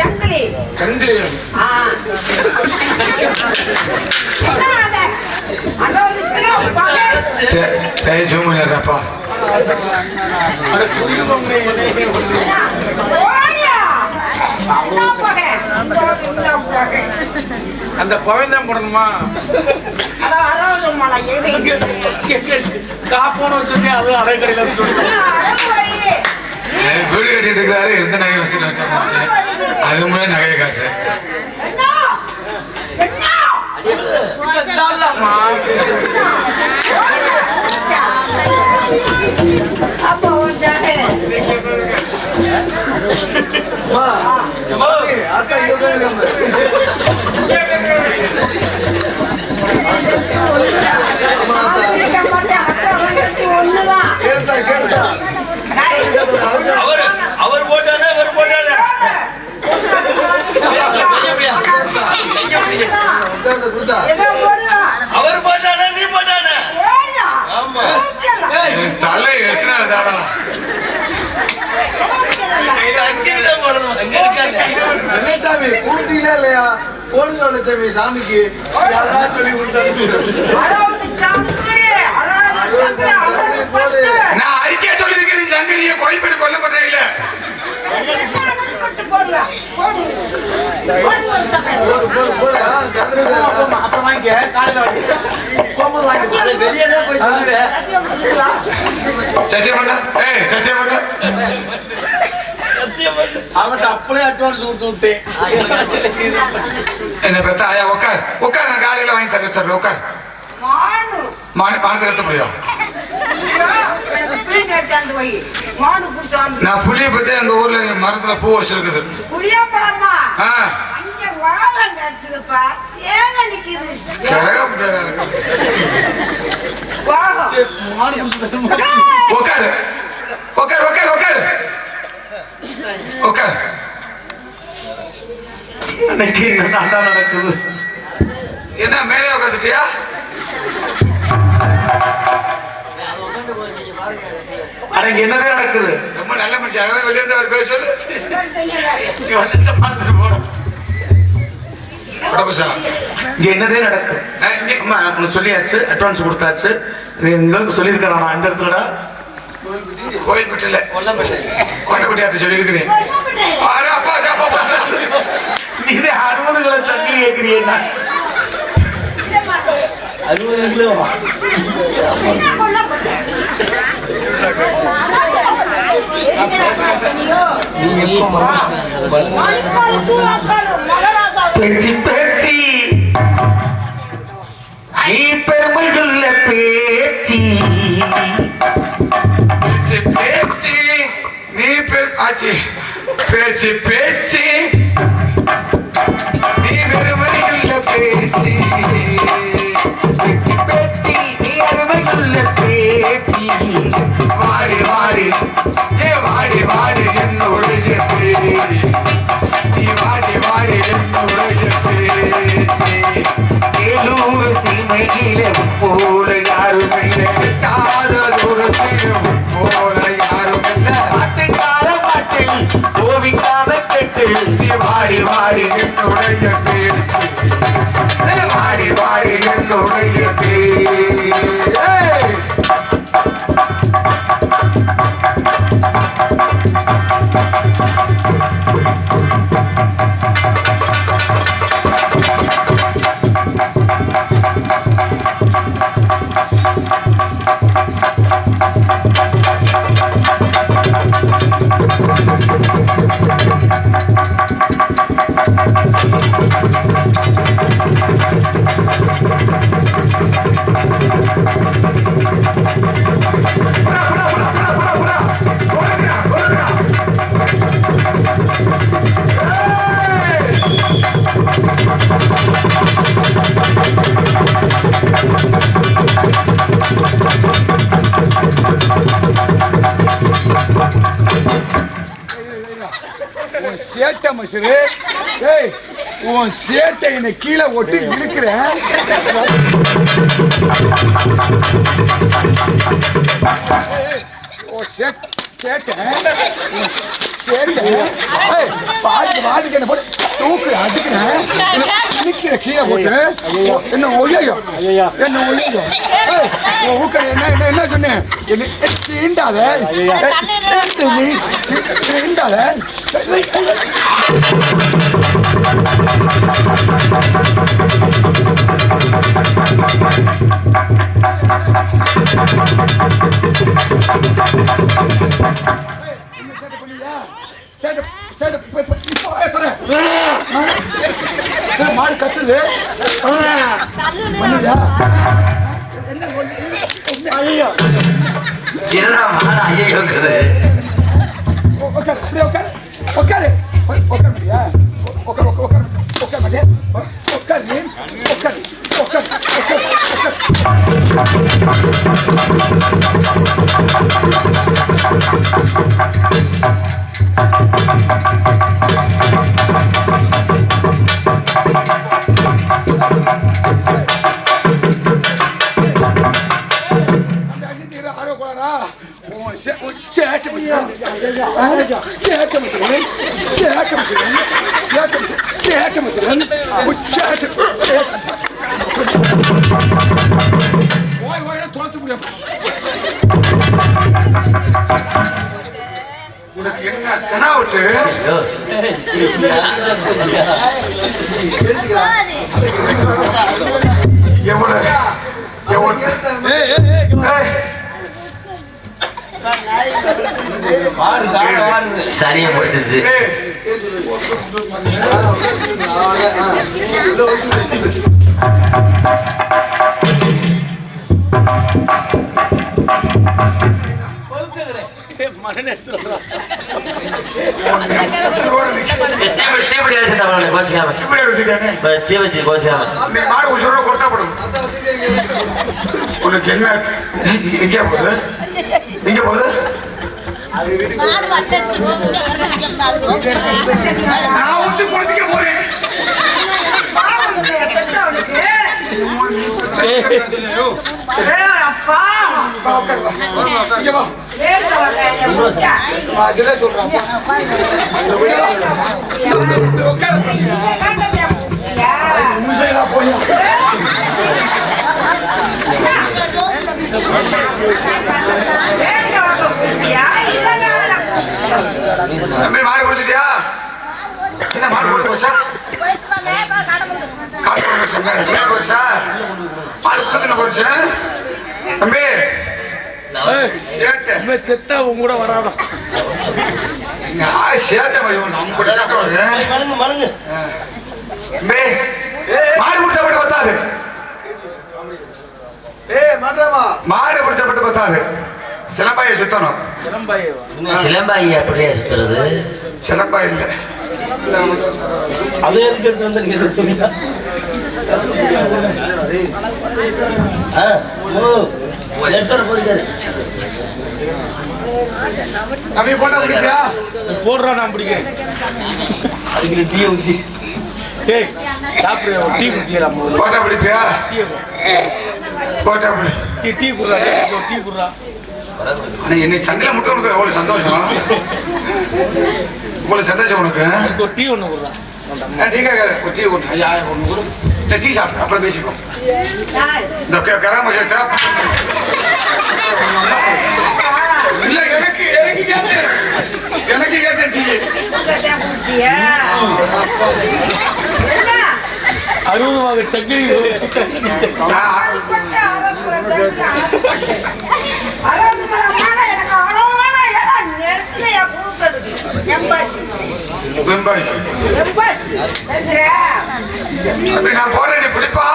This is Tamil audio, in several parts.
சங்கிலி. சங்கிலி. கிலோ பகை. அந்த பவன் தான் போடணுமா? காப்போன்னு சொல்லி அது அரைக்கடையில சொல்லி. வீடு கட்டிட்டு இருக்காரு எந்த நகையை வச்சு அது முன்னாடி நகையை காசு என்ன? சாமி சாமிக்கு சொல்லி கொடுத்தாரு. நான் அறிக்கையா சொல்லியிருக்கிறேன் சங்கிலியை கொலை பண்ணி கொல்லப்பட்ட இல்ல. அப்புறம் வாங்கிக்க காலையில வாங்கி போகும்போது வாங்கி அதை வெளியே தான் போய் சொல்லுவேன் சத்தியம் பண்ணுங்களா? சத்தியம் பண்ண ஏய் சத்தியம் பண்ண சத்தியம் பண்ணு. அவன்கிட்ட அப்படியே அட்வான்ஸ் கொடுத்து விட்டேன். என்ன பெத்த ஆயா உட்கார் உட்கார் நான் காலையில வாங்கி தரேன் சார் உட்கார் மானு. மான பணத்தை எடுத்த முடியும். நான் புளியை பத்தி எங்க ஊர்ல எங்க மரத்துல பூ வச்சிருக்குது. உட்காரு உட்கார் உட்கார் உட்கார் உட்கார் அன்னைக்கு என்னடா நடக்குது. என்ன மேலே உட்காந்துட்டியா அன்னைக்கு என்னதான் நடக்குது? ரொம்ப நல்ல மனுஷன். அவன் வெளியே இருந்து அவர் பேர் சொல்லு. இங்க என்னதே நடக்குது அம்மா உனக்கு சொல்லியாச்சு அட்வான்ஸ் கொடுத்தாச்சு. சொல்லியிருக்கிறேன் நான் இந்த இடத்துல கோயில்பட்டில கொண்டப்பட்டியாட்ட சொல்லியிருக்கிறேன். இது அறுபதுகளை சங்கி கேட்கிறீங்க அறுபது கிலோ பேச்சு பேச்சு. நீ பெருமைகள் பேச்சு. பேச்சு பேச்சு. நீ பேர் ஆச்சு. பேச்சு பேச்சு. போல யாரும் போல யாரும் பாட்டுக்கார பாட்டில் கோவிக்காத கெட்டு வாடி வாடி என்னுடைய பேச்சு வாடி சேட்டை மசுரு ஏய் உன் சேட்டை என்னை கீழே ஒட்டி இழுக்கிறேன் ஓ சேட்டை சேட்டை சேட்டை. ஏய் பாட்டு பாட்டுக்கு என்ன போட்டு தூக்கு அடிக்கிறேன் நிக்கிற கீழே போட்டு. என்ன ஒய்யோ என்ன உன் ஊக்கட என்ன என்ன என்ன சொன்னேன் என்ன ஏய், நீ தீண்டாத சேட்டை சேட்டை மாடு கத்துது. ஐயோ. என்னடா மாடு ஐயோங்கிறது உட்காரு அப்படியே உட்காரு உட்காரு உட்காரு உட்கார மாட்டியா உட்காரு உட்காரு உட்காரு உட்கார மாட்டியா உட்காரு நீ உட்காரு உட்காரு உட்காரு உட்காரு சேட்டை சேட்டை மச்சான் உன் சேட்டை ஓய் ஓய் தொலைச்சு முடியும் உனக்கு என்ன தெனாவட்டு எவ்வளவு எவ்வளவு உசுரோட கொடுத்தாப்படும் உனக்கு என்ன? எங்கே போகுது? எங்கே போகுது? போய் தம்பி மாடு குடிச்சிட்டியா என்ன மாடு குடி போச்சா? கால் பண்ண சொன்னேன் என்ன போச்சா? மாடு குடுத்துன போச்சு? தம்பி சேட்டை. செத்தா உங்க கூட வராதான் சேட்டை நம்ம கூட தம்பி மாடு பிடிச்ச மட்டும் பத்தாது மாடு பிடிச்ச மட்டும் பத்தாது. சிலம்பாயை சுத்தணும். சிலம்பாயி அப்படியே சுத்துறது? சிலம்பாய் இல்லை. அது எதுக்கு எடுத்து வந்து நீங்க. தம்பி போட்டா பிடிக்கியா போடுறா நான் பிடிக்கிறேன். அதுக்கு டீ ஊத்தி. டேய் சாப்பிடுற ஒரு டீ முதல்ல. போட்டா பிடிப்பியா? போட்டா பிடி டீ டீ குடுறா டீ குடுறா. ஆனா என்னை சண்டையில முட்டை உனக்கு எவ்வளவு சந்தோஷம்? இவ்வளவு சந்தோஷம் உனக்கு? ஒரு டீ ஒன்று குடுறா. நான் டீ கேட்காத ஒரு டீ கொண்டு ஐயா ஒன்று கொடு. இல்லை டீ சாப்பிட்டு அப்புறம் பேசிக்கோ இந்த கராம சேர்த்தா இல்ல எனக்கு எனக்கு கேட்டேன். எனக்கு கேட்டேன் டீ. அறுபது வாங்க சக்கரை வெம்பாய்ச்சி எம்பாசி நான் போறேன் நீ பிடிப்பா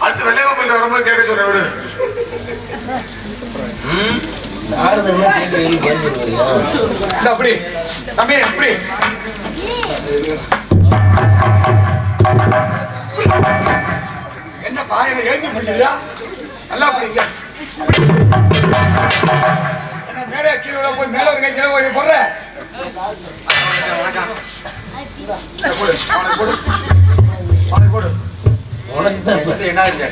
அடுத்து வெள்ளையம்மா போயிட்டு வரும்போது கேட்க சொல்றேன் விடு. அப்படி தம்பி அப்படி என்ன என்ன ஏற்றி பண்ணிடுறா நல்லா அப்படிங்க என்ன மேலே கீழே போய் மேலே இருக்க கீழே போய் போடுற? என்ன ஆச்சு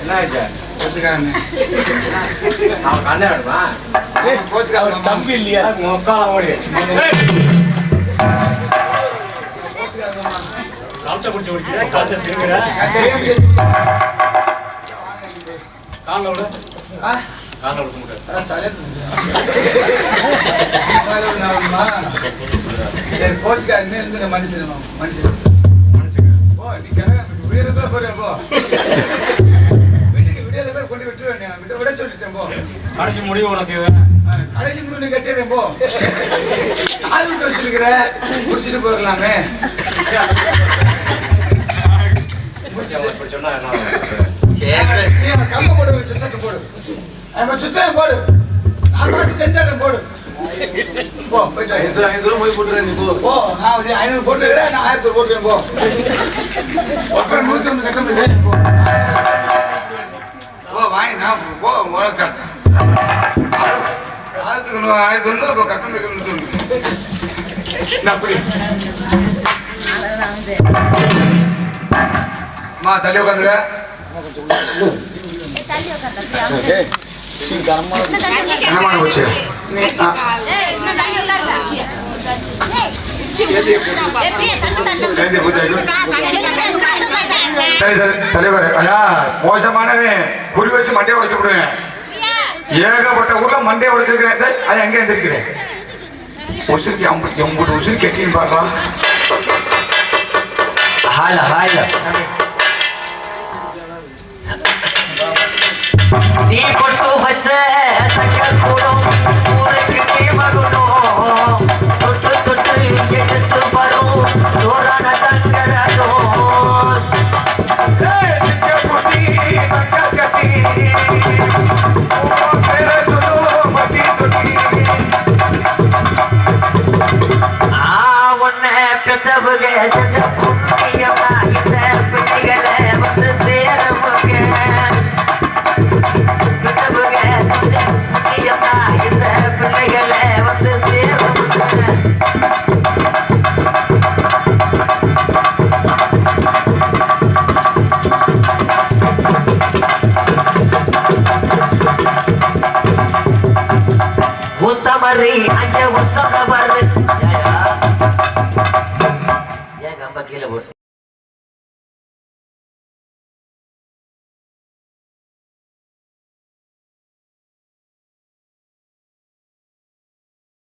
என்ன ஆச்சு தம்பி இல்லையா ஓடி காலத்தை பிடிச்சி காலத்தை காலில் விட கோச்சுக்காக இருந்து மன்னிச்சிடணும் மன்னிச்சிடணும் போ நீ. விடியல போறேன் போ. விடியல போய் கொண்டு விட்டுருவேன் விட விட சொல்லிட்டேன் போ. கடைசி முடிவு உனக்கு கடைசி முன்னு கட்டிடுறேன் போ. ஆள் விட்டு வச்சிருக்கிற. முடிச்சிட்டு போயிடலாமே கம்ப போடு சுத்தத்தை போடு. அவன் சுத்தம் போடு. பாட்டு செஞ்சாலும் போடு. போ போயிட்டு ரூபா போய் போட்டுறேன் நீ போ. போ நான் ஐநூறு போட்டுக்கிறேன் நான் ஆயிரத்தி போட்டுறேன் போ. ஒருத்தர் நூத்தி ஒன்று கட்ட முடியாது போ. போ வாங்கி நான் போ முழக்க. ஆயிரத்தி ஒன்று ஆயிரத்தி ஒன்று இப்போ கட்ட முடியாது நான் அப்படி அம்மா தள்ளி உட்காந்துக்க. என்னமான போச்சு கனமான போச்சு தலைவர் ஐயா மோசமானவன் குறி வச்சு மண்டையை உடைச்சு விடுவேன் ஏகப்பட்ட ஊர்ல மண்டையை உடைச்சிருக்கிறேன் அது எங்க எந்திருக்கிறேன் உசுருக்கு ஐம்பத்தி எண்பது உசுருக்கு கெட்டின்னு பார்க்கலாம் ஹால ஹால நீ கொட்ட सकल पूरा சபரி அஞ்ச உசதவர்